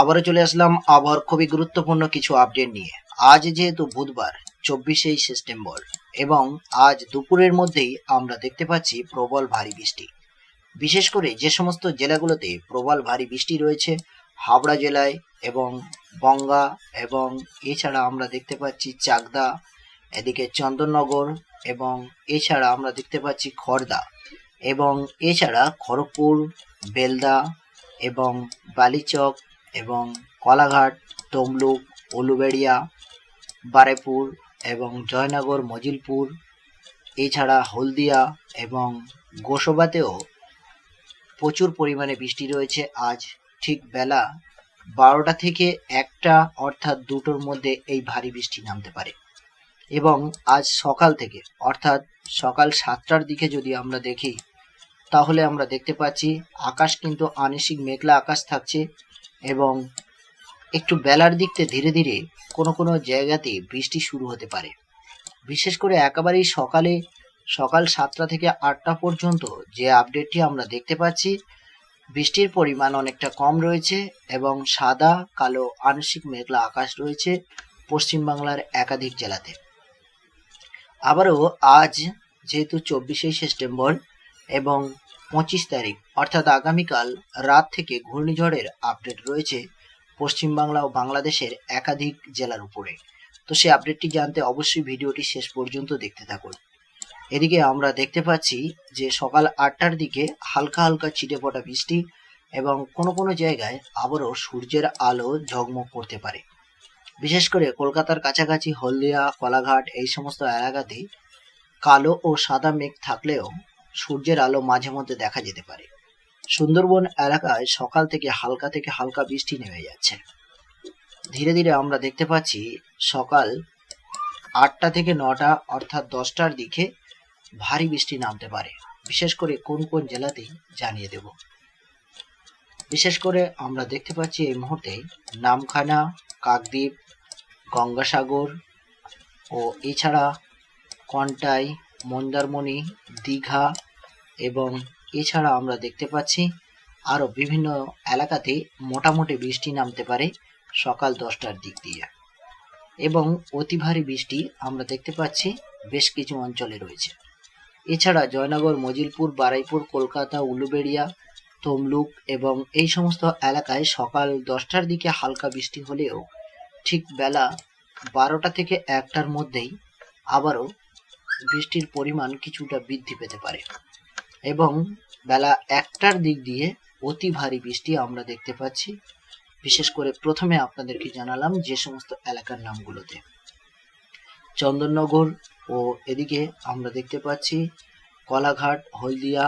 আবারও চলে আসলাম আবহাওয়ার খুবই গুরুত্বপূর্ণ কিছু আপডেট নিয়ে। আজ যেহেতু বুধবার, চব্বিশেই সেপ্টেম্বর এবং আজ দুপুরের মধ্যেই আমরা দেখতে পাচ্ছি প্রবল ভারী বৃষ্টি। বিশেষ করে যে সমস্ত জেলাগুলোতে প্রবল ভারী বৃষ্টি রয়েছে, হাওড়া জেলায় এবং বঙ্গা এবং এছাড়া আমরা দেখতে পাচ্ছি চাকদা, এদিকে চন্দননগর এবং এছাড়া আমরা দেখতে পাচ্ছি খড়দা এবং এছাড়া খড়গপুর, বেলদা এবং বালিচক এবং কলাঘাট, তমলুক উলুবেড়িয়া বারেপুর এবং জয়নগর, মজিলপুর, এছাড়া হলদিয়া এবং গোসবাতেও প্রচুর পরিমাণে বৃষ্টি রয়েছে। আজ ঠিক বেলা বারোটা থেকে একটা অর্থাৎ দুটোর মধ্যে এই ভারী বৃষ্টি নামতে পারে। এবং আজ সকাল থেকে, অর্থাৎ সকাল সাতটার দিকে যদি আমরা দেখি, তাহলে আমরা দেখতে পাচ্ছি, আকাশ কিন্তু আংশিক মেঘলা আকাশ থাকছে। এবং একটু বেলার দিক থেকে ধীরে ধীরে কোনো কোনো জায়গাতে বৃষ্টি শুরু হতে পারে। বিশেষ করে একেবারেই সকালে, সকাল সাতটা থেকে আটটা পর্যন্ত যে আপডেটটি আমরা দেখতে পাচ্ছি, বৃষ্টির পরিমাণ অনেকটা কম রয়েছে এবং সাদা, কালো, আংশিক মেঘলা আকাশ রয়েছে পশ্চিমবাংলার একাধিক জেলাতে। আবারও আজ যেহেতু চব্বিশে সেপ্টেম্বর এবং পঁচিশ তারিখ, অর্থাৎ আগামীকাল রাত থেকে ঘূর্ণিঝড়ের আপডেট রয়েছে পশ্চিমবাংলা ও বাংলাদেশের একাধিক জেলার উপরে। তো সেই আপডেটটি জানতে অবশ্যই ভিডিওটি শেষ পর্যন্ত দেখতে থাকুন। এদিকে আমরা দেখতে পাচ্ছি যে সকাল আটটার দিকে হালকা হালকা ছিটে পড়া বৃষ্টি এবং কোনো কোনো জায়গায় আবারও সূর্যের আলো ঝগমগ করতে পারে। বিশেষ করে কলকাতার কাছাকাছি হলদিয়া, কলাঘাট এই সমস্ত এলাকাতে কালো ও সাদা মেঘ থাকলেও সূর্যের আলো মাঝে মধ্যে দেখা যেতে পারে। সুন্দরবন এলাকায় সকাল থেকে হালকা থেকে হালকা বৃষ্টি নেমে যাচ্ছে। ধীরে ধীরে আমরা দেখতে পাচ্ছি সকাল আটটা থেকে নটা অর্থাৎ দশটার দিকে ভারী বৃষ্টি নামতে পারে। বিশেষ করে কোন কোন জেলাতেই জানিয়ে দেব। বিশেষ করে আমরা দেখতে পাচ্ছি এই মুহূর্তে নামখানা, কাকদ্বীপ, গঙ্গাসাগর ও এছাড়া কন্টাই মন্দারমণি, দীঘা এবং এছাড়া আমরা দেখতে পাচ্ছি আরও বিভিন্ন এলাকাতে মোটামুটি বৃষ্টি নামতে পারে সকাল দশটার দিক দিয়ে। এবং অতি ভারী বৃষ্টি আমরা দেখতে পাচ্ছি বেশ কিছু অঞ্চলে রয়েছে। এছাড়া জয়নগর, মজিলপুর, বারাইপুর, কলকাতা, উলুবেড়িয়া, তমলুক এবং এই সমস্ত এলাকায় সকাল দশটার দিকে হালকা বৃষ্টি হলেও ঠিক বেলা বারোটা থেকে একটার মধ্যেই আবারও বৃষ্টির পরিমাণ কিছুটা বৃদ্ধি পেতে পারে। এবং বেলা একটার দিক দিয়ে অতি ভারী বৃষ্টি আমরা দেখতে পাচ্ছি। বিশেষ করে প্রথমে আপনাদেরকে জানালাম যে সমস্ত এলাকার নামগুলোতে। চন্দননগর ও এদিকে আমরা দেখতে পাচ্ছি কলাঘাট, হলদিয়া,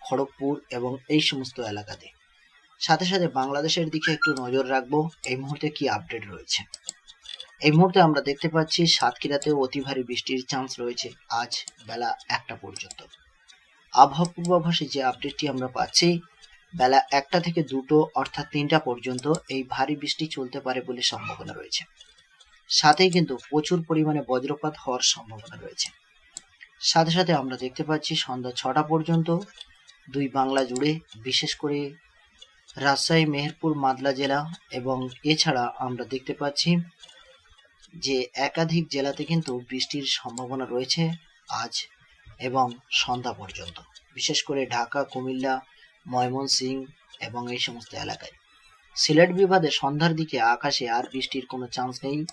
খড়গপুর এবং এই সমস্ত এলাকাতে। সাথে সাথে বাংলাদেশের দিকে একটু নজর রাখব, এই মুহূর্তে কি আপডেট রয়েছে? এই মুহূর্তে আমরা দেখতে পাচ্ছি সাতক্ষীরাতে অতি ভারী বৃষ্টির চান্স রয়েছে। আজ বেলা একটা পর্যন্ত। আবহাওয়া পূর্বাভাসে যে আপডেটটি আমরা পাচ্ছি, বেলা একটা থেকে দুটো অর্থাৎ তিনটা পর্যন্ত এই ভারী বৃষ্টি চলতে পারে বলে সম্ভাবনা রয়েছে। সাথেই কিন্তু প্রচুর পরিমাণে বজ্রপাত হওয়ার সম্ভাবনা রয়েছে। সাথে সাথে আমরা দেখতে পাচ্ছি সন্ধ্যা ছটা পর্যন্ত দুই বাংলা জুড়ে, বিশেষ করে রাজশাহী, মেহেরপুর মাদলা জেলা এবং এছাড়া আমরা দেখতে পাচ্ছি যে একাধিক জেলাতে কিন্তু বৃষ্টির সম্ভাবনা রয়েছে আজ এবং সন্ধ্যা পর্যন্ত, বিশেষ করে ঢাকা, কুমিল্লা, ময়মনসিংহ এবং এই সমস্ত এলাকায়। সিলেট বিভাগে সন্ধ্যার দিকে আকাশে আর বৃষ্টির কোনো চান্স নেই।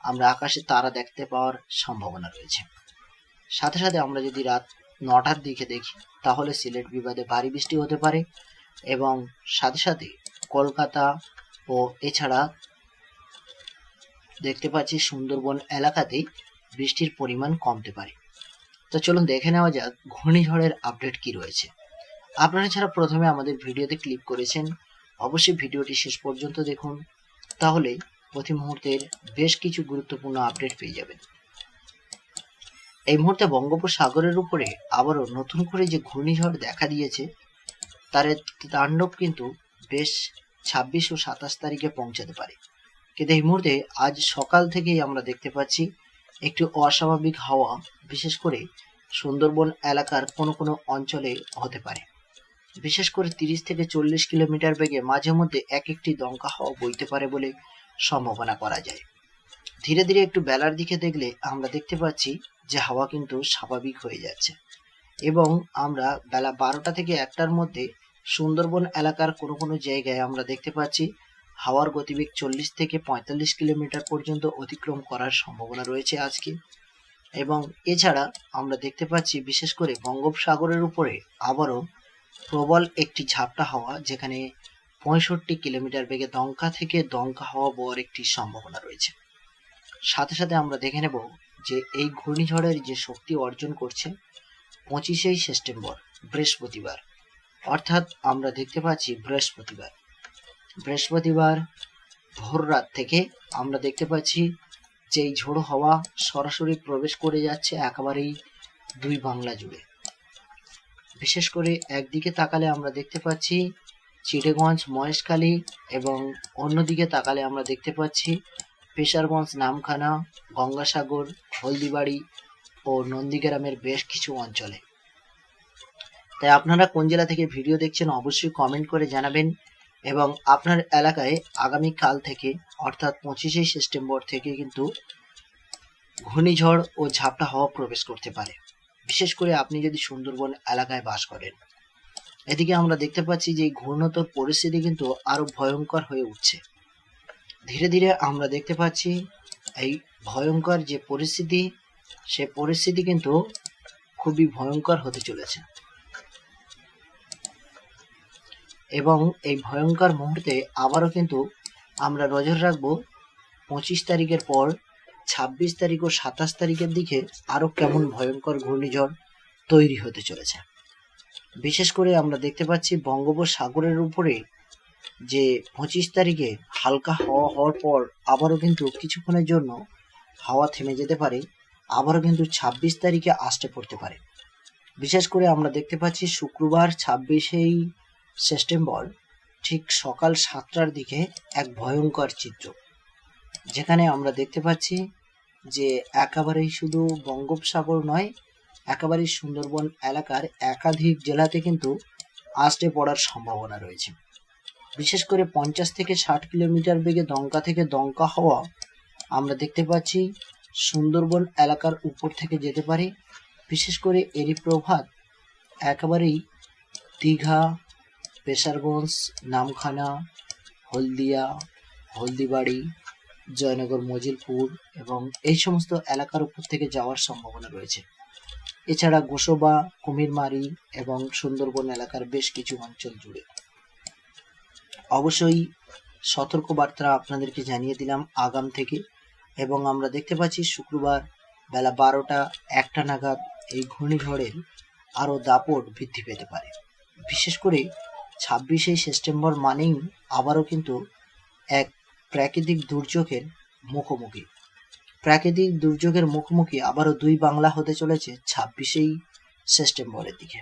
আমরা আকাশে তারা দেখতে পাওয়ার সম্ভাবনা রয়েছে। সাথে সাথে আমরা যদি রাত নটার দিকে দেখি, তাহলে সিলেট বিভাগে ভারী বৃষ্টি হতে পারে এবং সাথে সাথে কলকাতা ও এছাড়া দেখতে পাচ্ছি সুন্দরবন এলাকাতেই বৃষ্টির পরিমাণ কমতে পারে। তো চলুন দেখে নেওয়া যাক ঘূর্ণিঝড়ের আপডেট কি রয়েছে। আপনারা ছাড়া প্রথমে আমাদের ভিডিওতে ক্লিক করেছেন, অবশ্যই ভিডিওটি শেষ পর্যন্ত দেখুন। তাহলে প্রতি মুহূর্তের বেশ কিছু গুরুত্বপূর্ণ আপডেট পেয়ে যাবেন। এই মুহূর্তে বঙ্গোপসাগরের উপরে আবারও নতুন করে যে ঘূর্ণিঝড় দেখা দিয়েছে, তার তাণ্ডব কিন্তু বেশ ছাব্বিশ ও সাতাশ তারিখে পৌঁছাতে পারে। কিন্তু এই মুহূর্তে আজ সকাল থেকেই আমরা দেখতে পাচ্ছি একটি অস্বাভাবিক হাওয়া, বিশেষ করে সুন্দরবন এলাকার কোনো কোনো অঞ্চলে হতে পারে। বিশেষ করে তিরিশ থেকে চল্লিশ কিলোমিটার বেগে মাঝে মধ্যে এক একটি দমকা হাওয়া বইতে পারে বলে সম্ভাবনা করা যায়। ধীরে ধীরে একটু বেলার দিকে দেখলে আমরা দেখতে পাচ্ছি যে হাওয়া কিন্তু স্বাভাবিক হয়ে যাচ্ছে এবং আমরা বেলা বারোটা থেকে একটার মধ্যে সুন্দরবন এলাকার কোনো কোনো জায়গায় আমরা দেখতে পাচ্ছি হাওয়ার গতিবেগ চল্লিশ থেকে পঁয়তাল্লিশ কিলোমিটার পর্যন্ত অতিক্রম করার সম্ভাবনা রয়েছে আজকে। এবং এছাড়া আমরা দেখতে পাচ্ছি, বিশেষ করে বঙ্গোপসাগরের উপরে আবারও প্রবল একটি ঝাপটা হাওয়া, যেখানে পঁয়ষট্টি কিলোমিটার বেগে দমকা থেকে দমকা হাওয়া বওয়ার একটি সম্ভাবনা রয়েছে। সাথে সাথে আমরা দেখে নেব যে এই ঘূর্ণিঝড়ের যে শক্তি অর্জন করছে পঁচিশেই সেপ্টেম্বর, বৃহস্পতিবার। অর্থাৎ আমরা দেখতে পাচ্ছি বৃহস্পতিবার। বৃহস্পতিবার ভোর রাত থেকে আমরা দেখতে পাচ্ছি যে এই ঝোড়ো হাওয়া সরাসরি প্রবেশ করে যাচ্ছে একেবারেই দুই বাংলা জুড়ে। বিশেষ করে একদিকে তাকালে আমরা দেখতে পাচ্ছি চিটেগঞ্জ মহেশখালী এবং অন্যদিকে তাকালে আমরা দেখতে পাচ্ছি পেশারগঞ্জ, নামখানা, গঙ্গাসাগর, হলদিবাড়ি ও নন্দীগ্রামের বেশ কিছু অঞ্চলে। তাই আপনারা কোন জেলা থেকে ভিডিও দেখছেন অবশ্যই কমেন্ট করে জানাবেন। এবং আপনার এলাকায় আগামী কাল থেকে, অর্থাৎ পঁচিশে সেপ্টেম্বর থেকে কিন্তু ঘূর্ণিঝড় ও ঝাপটা হওয়া প্রবেশ করতে পারে। বিশেষ করে আপনি যদি সুন্দরবন এলাকায় বাস করেন। এদিকে আমরা দেখতে পাচ্ছি যে ঘূর্ণতর পরিস্থিতি কিন্তু আরও ভয়ঙ্কর হয়ে উঠছে। ধীরে ধীরে আমরা দেখতে পাচ্ছি এই ভয়ঙ্কর যে পরিস্থিতি, সে পরিস্থিতি কিন্তু খুবই ভয়ঙ্কর হতে চলেছে। এবং এই ভয়ঙ্কর মুহূর্তে আবারও কিন্তু আমরা নজর রাখব পঁচিশ তারিখের পর, ছাব্বিশ তারিখ ও সাতাশ তারিখের দিকে আরও কেমন ভয়ঙ্কর ঘূর্ণিঝড় তৈরি হতে চলেছে। বিশেষ করে আমরা দেখতে পাচ্ছি বঙ্গোপসাগরের উপরে যে পঁচিশ তারিখে হালকা হাওয়া হওয়ার পর আবারও কিন্তু কিছুক্ষণের জন্য হাওয়া থেমে যেতে পারে, আবারও কিন্তু ছাব্বিশ তারিখে আসতে পড়তে পারে। বিশেষ করে আমরা দেখতে পাচ্ছি শুক্রবার ছাব্বিশেই সেপ্টেম্বর ঠিক সকাল সাতটার দিকে এক ভয়ঙ্কর চিত্র, যেখানে আমরা দেখতে পাচ্ছি যে একেবারেই শুধু বঙ্গোপসাগর নয়, একেবারেই সুন্দরবন এলাকার একাধিক জেলাতে কিন্তু আসতে পড়ার সম্ভাবনা রয়েছে। বিশেষ করে পঞ্চাশ থেকে ষাট কিলোমিটার বেগে দমকা থেকে দমকা হওয়া আমরা দেখতে পাচ্ছি সুন্দরবন এলাকার উপর থেকে যেতে পারে। বিশেষ করে এরই প্রভাব একেবারেই দীঘা পেশারগঞ্জ, নামখানা, হলদিয়া, হলদিবাড়ি, জয়নগর, মজিলপুর এবং এই সমস্ত এলাকার উপর থেকে যাওয়ার সম্ভাবনা রয়েছে। এছাড়া গোসবা, কুমিরমারি এবং সুন্দরবন এলাকার বেশ কিছু অঞ্চল জুড়ে। অবশ্যই সতর্কবার্তা আপনাদেরকে জানিয়ে দিলাম আগাম থেকে এবং আমরা দেখতে পাচ্ছি শুক্রবার বেলা বারোটা একটা নাগাদ এই ঘূর্ণিঝড়ের আরও দাপট বৃদ্ধি পেতে পারে। বিশেষ করে ছাব্বিশে সেপ্টেম্বর মানেই আবারও কিন্তু এক প্রাকৃতিক দুর্যোগের মুখোমুখি। প্রাকৃতিক দুর্যোগের মুখোমুখি আবারও দুই বাংলা হতে চলেছে ছাব্বিশেই সেপ্টেম্বরের দিকে।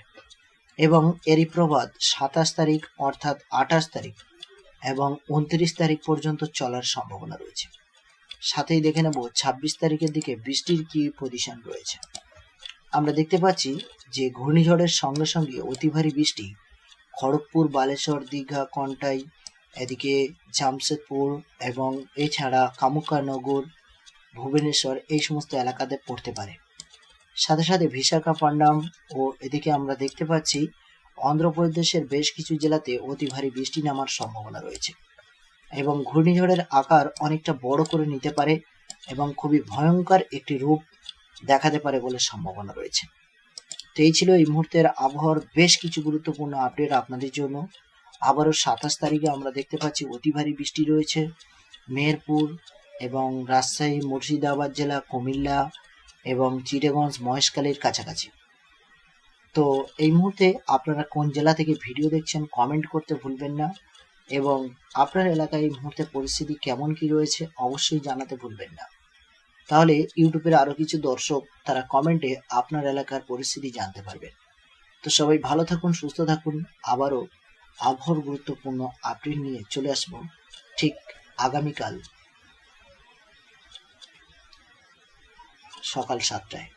এবং এরই প্রবাদ সাতাশ তারিখ অর্থাৎ আঠাশ তারিখ এবং উনত্রিশ তারিখ পর্যন্ত চলার সম্ভাবনা রয়েছে। সাথেই দেখে নেব ছাব্বিশ তারিখের দিকে বৃষ্টির কি পজিশন রয়েছে। আমরা দেখতে পাচ্ছি যে ঘূর্ণিঝড়ের সঙ্গে সঙ্গে অতি ভারী বৃষ্টি খড়গপুর, বালেশ্বর, দীঘা, কন্টাই, এদিকে জামশেদপুর এবং এছাড়া কামুকানগর, ভুবনেশ্বর এই সমস্ত এলাকাতে পড়তে পারে। সাথে সাথে বিশাখাপট্টনম ও এদিকে আমরা দেখতে পাচ্ছি, অন্ধ্রপ্রদেশের বেশ কিছু জেলাতে অতি ভারী বৃষ্টি নামার সম্ভাবনা রয়েছে এবং ঘূর্ণিঝড়ের আকার অনেকটা বড় করে নিতে পারে এবং খুবই ভয়ঙ্কর একটি রূপ দেখাতে পারে বলে সম্ভাবনা রয়েছে। তো এই ছিল এই মুহূর্তের আবহাওয়ার বেশ কিছু গুরুত্বপূর্ণ আপডেট আপনাদের জন্য। আবারও সাতাশ তারিখে আমরা দেখতে পাচ্ছি অতি ভারী বৃষ্টি রয়েছে। মেহেরপুর এবং রাজশাহী, মুর্শিদাবাদ জেলা, কুমিল্লা এবং চিটেগঞ্জ মহেশখালীর কাছাকাছি। তো এই মুহূর্তে আপনারা কোন জেলা থেকে ভিডিও দেখছেন কমেন্ট করতে ভুলবেন না এবং আপনার এলাকায় এই মুহূর্তে পরিস্থিতি কেমন কি রয়েছে অবশ্যই জানাতে ভুলবেন না। তাহলে ইউটিউবের আরও কিছু দর্শক তারা কমেন্টে আপনার এলাকার পরিস্থিতি জানতে পারবেন। তো সবাই ভালো থাকুন, সুস্থ থাকুন। আবারও আবহাওয়ার গুরুত্বপূর্ণ আপডেট নিয়ে চলে আসব ঠিক আগামীকাল সকাল সাতটায়।